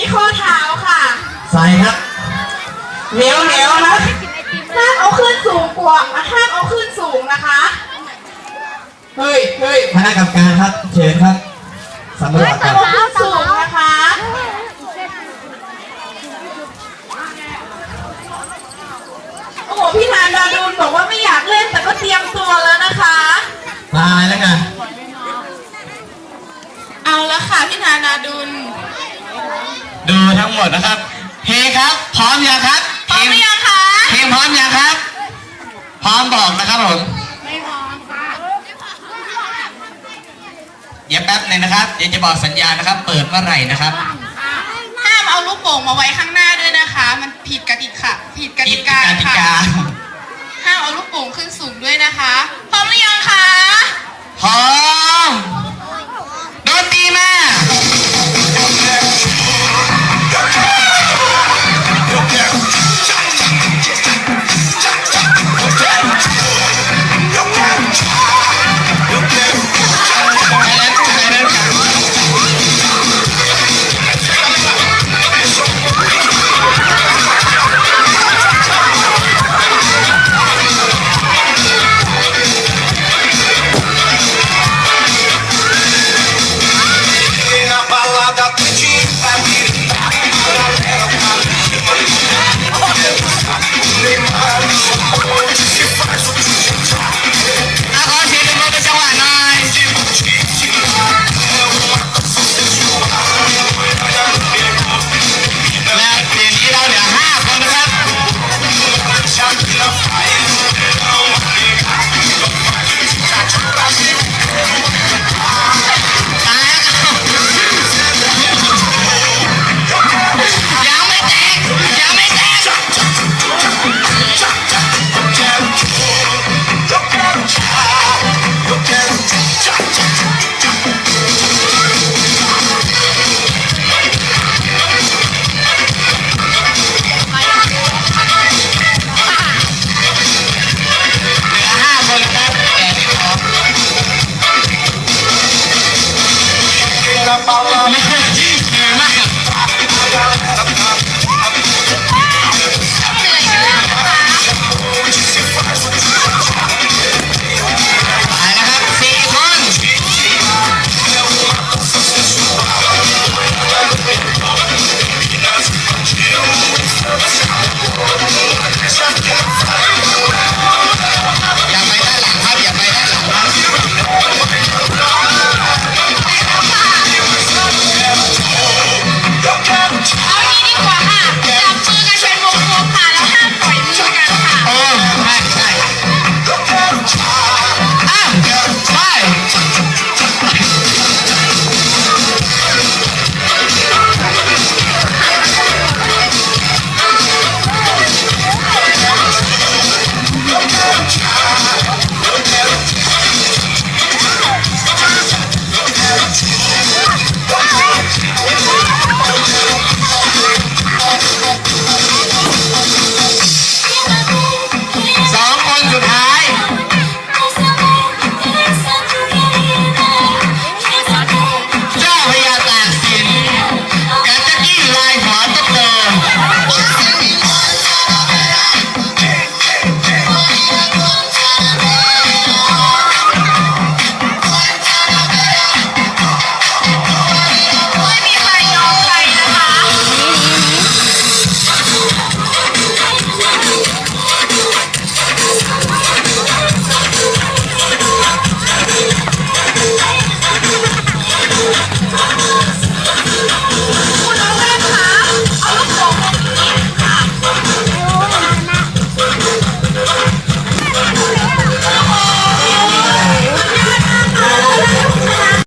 ที่ข้อเท้าค่ะ ใส่ครับ เหนียวเหนียวนะห้ามเอาขึ้นสูงกว่าห้ามเอาขึ้นสูงนะคะ เฮ้ยเฮ้ยคณะกรรมการครับเชิญครับสำรวจคห้ารับมเอาขึ้นสูงนะคะ โอ้โห พี่ธานดาดูนบอกว่าไม่อยากเล่นแต่ก็เตรียมตัวแล้วนะคะ ตายแล้วกันเอาละค่ะพี่ธานาดุล ดูทั้งหมดนะครับเฮครับ พร้อมยังครับพร้อมหรือยังคะทีมพร้อมยังครับ พร้อมบอกนะครับผมเดี๋ยวแป๊บหนึงนะครับเดี๋ยวจะบอกสัญญาณนะครับ เปิดเมื่อไหร่นะครับห้ามเอาลูกโป่งมาไว้ข้างหน้าด้วยนะคะ มันผิดกติกาผิดกติกาผิดกติค่ะกาห้ามเอาลูกโป่งขึ้นสูงด้วยนะคะพร้อมหรือยังคะ พร้อมดนตรีมา